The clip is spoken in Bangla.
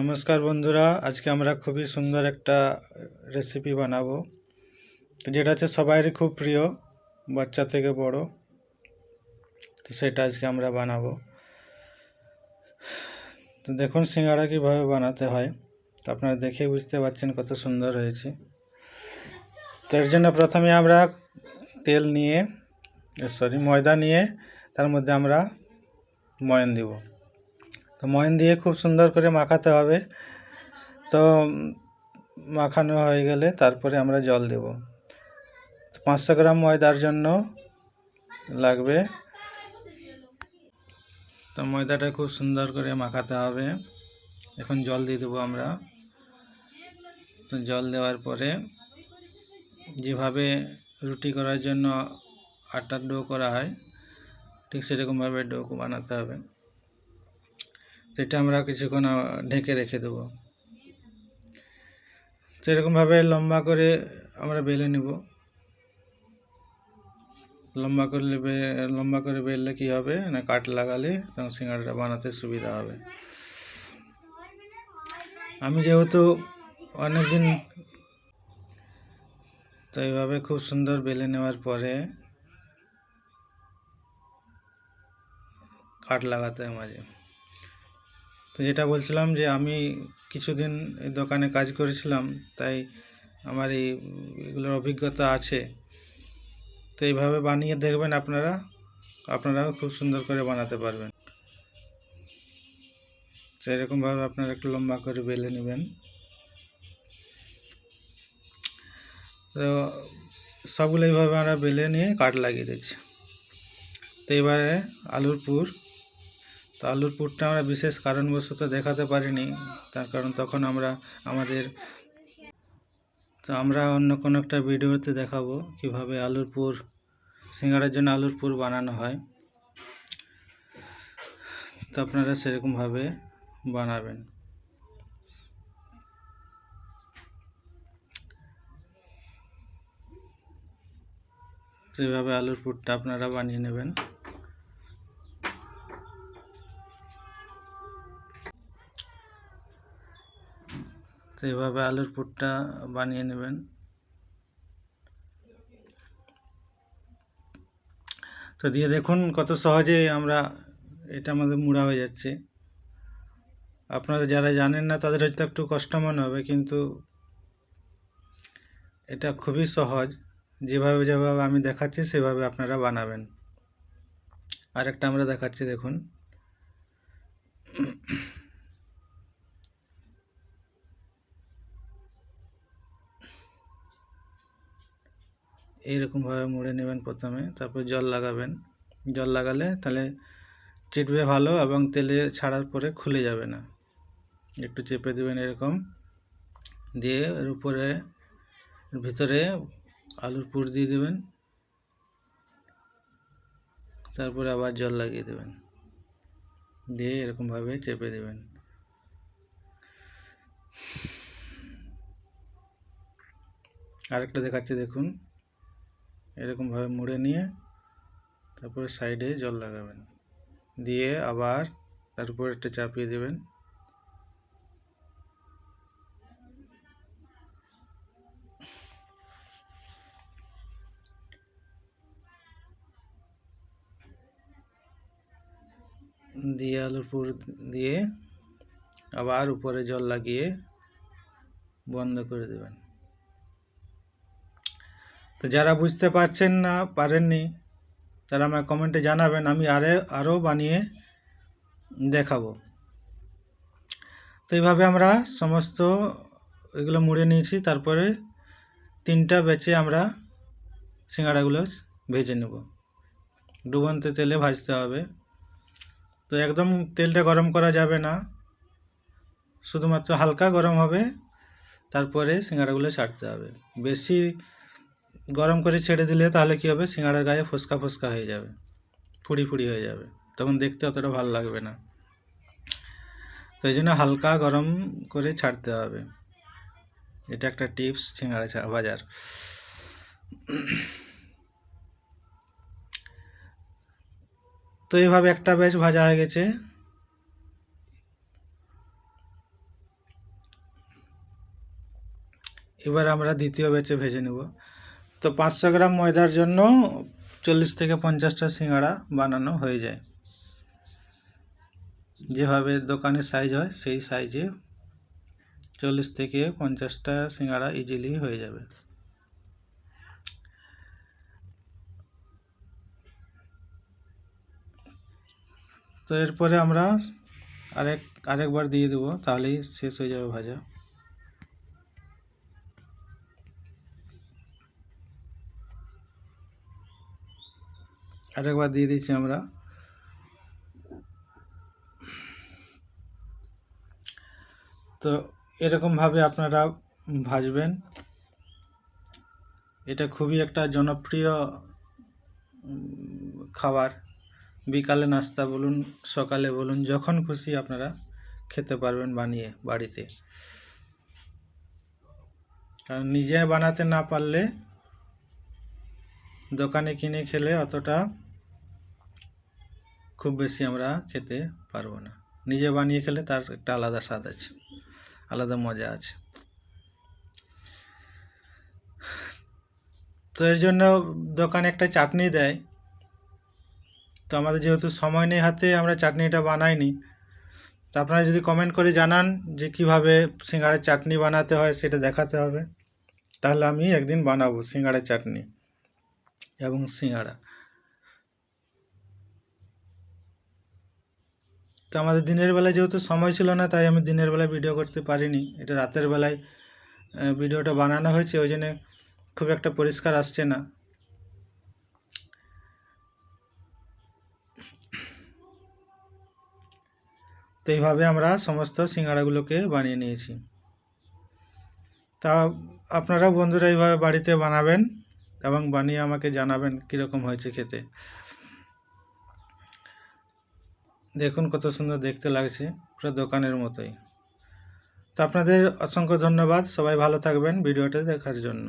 নমস্কার বন্ধুরা, আজকে আমরা খুবই সুন্দর একটা রেসিপি বানাবো। তো যেটা হচ্ছে সবারই খুব প্রিয়, বাচ্চা থেকে বড়, তো সেটা আজকে আমরা বানাবো। তো দেখুন সিঙ্গাড়া কীভাবে বানাতে হয়, তো আপনারা দেখে বুঝতে পারছেন কত সুন্দর হয়েছে। তো এর জন্য প্রথমে আমরা তেল নিয়ে সরি ময়দা নিয়ে, তার মধ্যে আমরা ময়ন দিব। তো ময়ন দিয়ে খুব সুন্দর করে মাখাতে হবে। তো মাখানো হয়ে গেলে তারপরে আমরা জল দেব। পাঁচশো গ্রাম ময়দার জন্য লাগবে। তো ময়দাটা খুব সুন্দর করে মাখাতে হবে। এখন জল দিয়ে দেবো আমরা। তো জল দেওয়ার পরে যেভাবে রুটি করার জন্য আটার ডো করা হয়, ঠিক সেরকমভাবে ডো বানাতে হবে। সেটা আমরা কিছুক্ষণ ঢেকে রেখে দেবো। সেরকমভাবে লম্বা করে আমরা বেলে নেব। লম্বা করলে লম্বা করে বেললে কি হবে না কাট লাগালে তখন সিঙ্গাড়াটা বানাতে সুবিধা হবে। আমি যেহেতু অনেক দিন তো এইভাবে খুব সুন্দর বেলে নেওয়ার পরে কাট লাগাতে মাঝে। তো যেটা বলছিলাম যে আমি কিছুদিন এই দোকানে কাজ করেছিলাম, তাই আমার এই এগুলোর অভিজ্ঞতা আছে। তো এইভাবে বানিয়ে দেখবেন আপনারা, আপনারাও খুব সুন্দর করে বানাতে পারবেন। তো এরকমভাবে আপনারা একটু লম্বা করে বেলে নেবেন। তো সবগুলো এইভাবে আমরা বেলে নিয়ে কাট লাগিয়ে দিচ্ছি। তো এবারে আলুর পুর তো আলুর পুরটা আমরা বিশেষ কারণবশত দেখাতে পারিনি। তার কারণ তখন আমরা, আমাদের, তো আমরা অন্য কোনো একটা ভিডিওতে দেখাবো কীভাবে আলুর পুর সিঙ্গাড়ার জন্য আলুর পুর বানানো হয়। তো আপনারা সেরকমভাবে বানাবেন। এইভাবে আলুর পুরটা আপনারা বানিয়ে নেবেন। তো এইভাবে আলুর পুরটা বানিয়ে নেবেন। তো দিয়ে দেখুন কত সহজে আমরা এটা আমাদের মুড়া হয়ে যাচ্ছে। আপনারা যারা জানেন না তাদের হয়তো একটু কষ্ট মনে হবে, কিন্তু এটা খুবই সহজ। যেভাবে যেভাবে আমি দেখাচ্ছি সেভাবে আপনারা বানাবেন। আরেকটা আমরা দেখাচ্ছি, দেখুন। এইরকমভাবে মুড়ে নেবেন প্রথমে, তারপর জল লাগাবেন। জল লাগালে তাহলে চিটবে ভালো এবং তেলে ছাড়ার পরে খুলে যাবে না। একটু চেপে দেবেন এরকম। দিয়ে এর উপরে ভিতরে আলুর পুর দিয়ে দেবেন। তারপরে আবার জল লাগিয়ে দেবেন। দিয়ে এরকমভাবে চেপে দেবেন। আরেকটা দেখাচ্ছি দেখুন। এরকমভাবে মুড়ে নিয়ে তারপরে সাইডে জল লাগাবেন। দিয়ে আবার তার উপর একটা চাপিয়ে দেবেন। দিয়ে আলুর পুর দিয়ে আবার উপরে জল লাগিয়ে বন্ধ করে দেবেন। তো যারা বুঝতে পারছেন না, পারেননি, তারা আমায় কমেন্টে জানাবেন, আমি আরে আরও বানিয়ে দেখাবো। তো এইভাবে আমরা সমস্ত এগুলো মুড়ে নিয়েছি, তারপরে তিনটা বেচে আমরা সিঙ্গাড়াগুলো ভেজে নেব। ডুবন্ত তেলে ভাজতে হবে। তো একদম তেলটা গরম করা যাবে না, শুধুমাত্র হালকা গরম হবে, তারপরে সিঙ্গাড়াগুলো ছাড়তে হবে। বেশি গরম করে ছেড়ে দিলে তাহলে কী হবে? সিঙ্গাড়ার গায়ে ফোসকা ফোসকা হয়ে যাবে। ফুড়ি ফুড়ি হয়ে যাবে। তখন দেখতে অতটা ভালো লাগবে না। তো এই জন্য হালকা গরম করে ছাড়তে হবে। এটা একটা টিপস সিঙ্গাড়া ছা- ভাজার তো এইভাবে একটা ব্যাচ ভাজা হয়ে গেছে। এবার আমরা দ্বিতীয় ব্যাচে ভেজে নেব। তো পাঁচশো গ্রাম ময়দার জন্য চল্লিশ থেকে পঞ্চাশটা সিঙ্গাড়া বানানো হয়ে যায়। যেভাবে দোকানের সাইজ হয়, সেই সাইজে চল্লিশ থেকে পঞ্চাশটা সিঙ্গাড়া ইজিলি হয়ে যাবে। তো এরপরে আমরা আরেক, আরেকবার দিয়ে দেবো, তাহলেই শেষ হয়ে যাবে ভাজা। আরেকবার দিয়ে দিচ্ছি আমরা। তো এরকমভাবে আপনারা ভাজবেন। এটা খুবই একটা জনপ্রিয় খাবার। বিকালে নাস্তা বলুন, সকালে বলুন, যখন খুশি আপনারা খেতে পারবেন বানিয়ে বাড়িতে। কারণ নিজে বানাতে না পারলে দোকানে কিনে খেলে অতটা খুব বেশি আমরা খেতে পারব না। নিজে বানিয়ে খেলে তার একটা আলাদা স্বাদ আছে, আলাদা মজা আছে। তো এর জন্য দোকানে একটা চাটনি দেয়। তো আমাদের যেহেতু সময় নেই হাতে, আমরা চাটনিটা বানাইনি। তো আপনারা যদি কমেন্ট করে জানান যে কীভাবে সিঙ্গাড়ার চাটনি বানাতে হয়, সেটা দেখাতে হবে। তাহলে আমি একদিন বানাবো সিঙ্গাড়ার চাটনি এবং সিঙ্গাড়া। তো আমাদের দিনের বেলায় যেহেতু সময় ছিল না, তাই আমি দিনের বেলায় ভিডিও করতে পারিনি। এটা রাতের বেলায় ভিডিওটা বানানো হয়েছে, ওই জন্য খুব একটা পরিষ্কার আসছে না। তো এইভাবে আমরা সমস্ত সিঙ্গাড়াগুলোকে বানিয়ে নিয়েছি। তা আপনারা বন্ধুরা এইভাবে বাড়িতে বানাবেন এবং বানিয়ে আমাকে জানাবেন কীরকম হয়েছে খেতে। দেখুন কত সুন্দর দেখতে লাগছে, পুরো দোকানের মতোই। তো আপনাদের অসংখ্য ধন্যবাদ, সবাই ভালো থাকবেন ভিডিওটা দেখার জন্য।